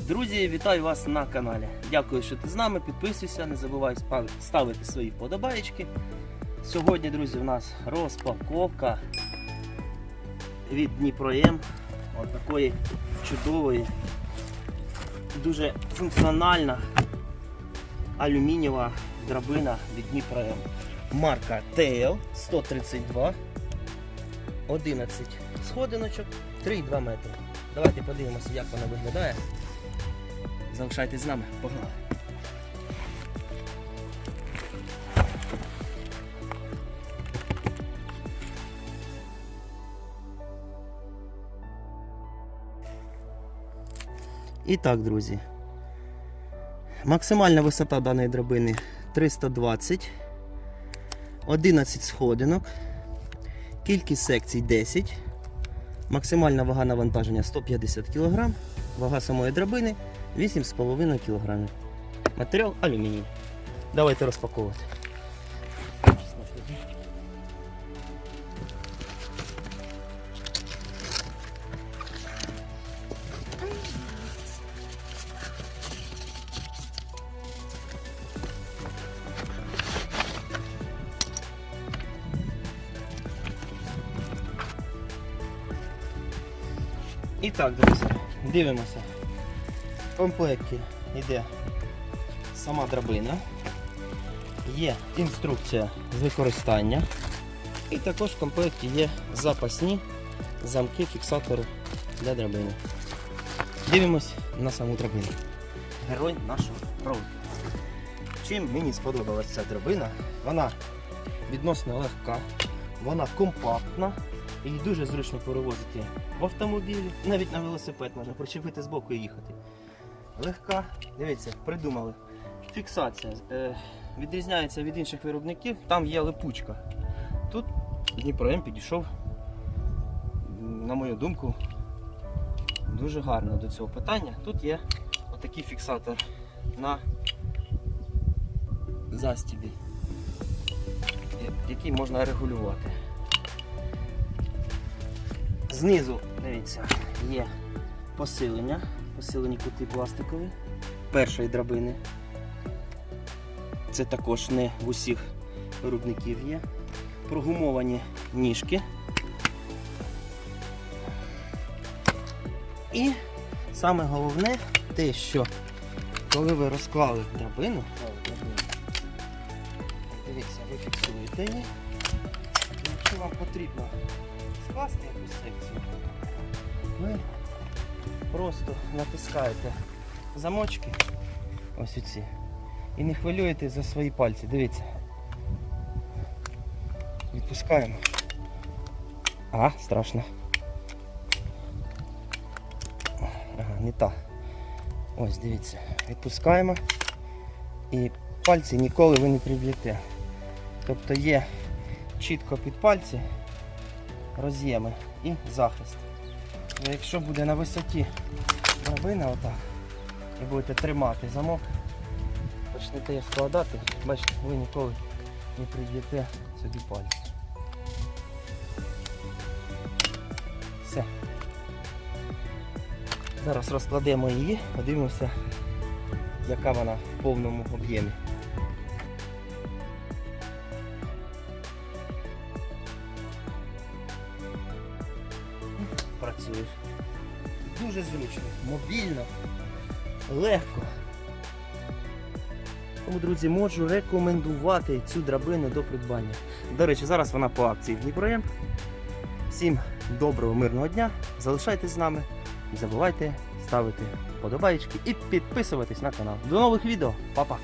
Друзі, вітаю вас на каналі. Дякую, що ти з нами. Підписуйся, не забувай ставити свої вподобаєчки. Сьогодні, друзі, у нас розпаковка від Дніпром. От такої чудової, дуже функціональна алюмінієва драбина від Дніпром. Марка TL 132, 11 сходиночок, 3,2 метри. Давайте подивимося, як вона виглядає. Залишайтесь з нами, погнали. І так, друзі. Максимальна висота даної драбини 320, 11 сходинок, кількість секцій 10, максимальна вага навантаження 150 кг, вага самої драбини 8,5 кг. Матеріал алюміній. Давайте розпаковувати. І так, друзі, дивимося. В комплекті йде сама драбина, є інструкція з використання, і також в комплекті є запасні замки фіксатори для драбини. Дивимось на саму драбину. Герой нашого року. Чим мені сподобалася ця драбина, вона відносно легка, вона компактна. Її дуже зручно перевозити в автомобілі, навіть на велосипед можна причепити з боку і їхати. Легка, дивіться, придумали. Фіксація е, відрізняється від інших виробників, там є липучка. Тут Дніпро підійшов, на мою думку, дуже гарно до цього питання. Тут є отакий фіксатор на застібі, який можна регулювати. Знизу, дивіться, є посилення, посилені кути пластикові першої драбини. Це також не в усіх виробників є. Прогумовані ніжки. І саме головне те, що коли ви розклали драбину, дивіться, ви фіксуєте її. Якщо вам потрібно скласти якусь секцію, ви просто натискаєте замочки, ось оці, і не хвилюєте за свої пальці. Дивіться. Відпускаємо. А, страшно. Ага, не та. Ось, дивіться. Відпускаємо. І пальці ніколи ви не приб'єте. Тобто є чітко під пальці роз'єми і захист. Ну, Якщо буде на висоті драбина отак, і будете тримати замок, почнете їх складати, бачите, ви ніколи не приб'єте собі пальці. Все. Зараз розкладемо її, подивимося, яка вона в повному об'ємі. Працюєш. Дуже зручно, мобільно, легко. Тому, друзі, можу рекомендувати цю драбину до придбання. До речі, зараз вона по акції в Дніпроєм. Всім доброго, мирного дня. Залишайтесь з нами. Не забувайте ставити вподобайки і підписуватись на канал. До нових відео. Па-па!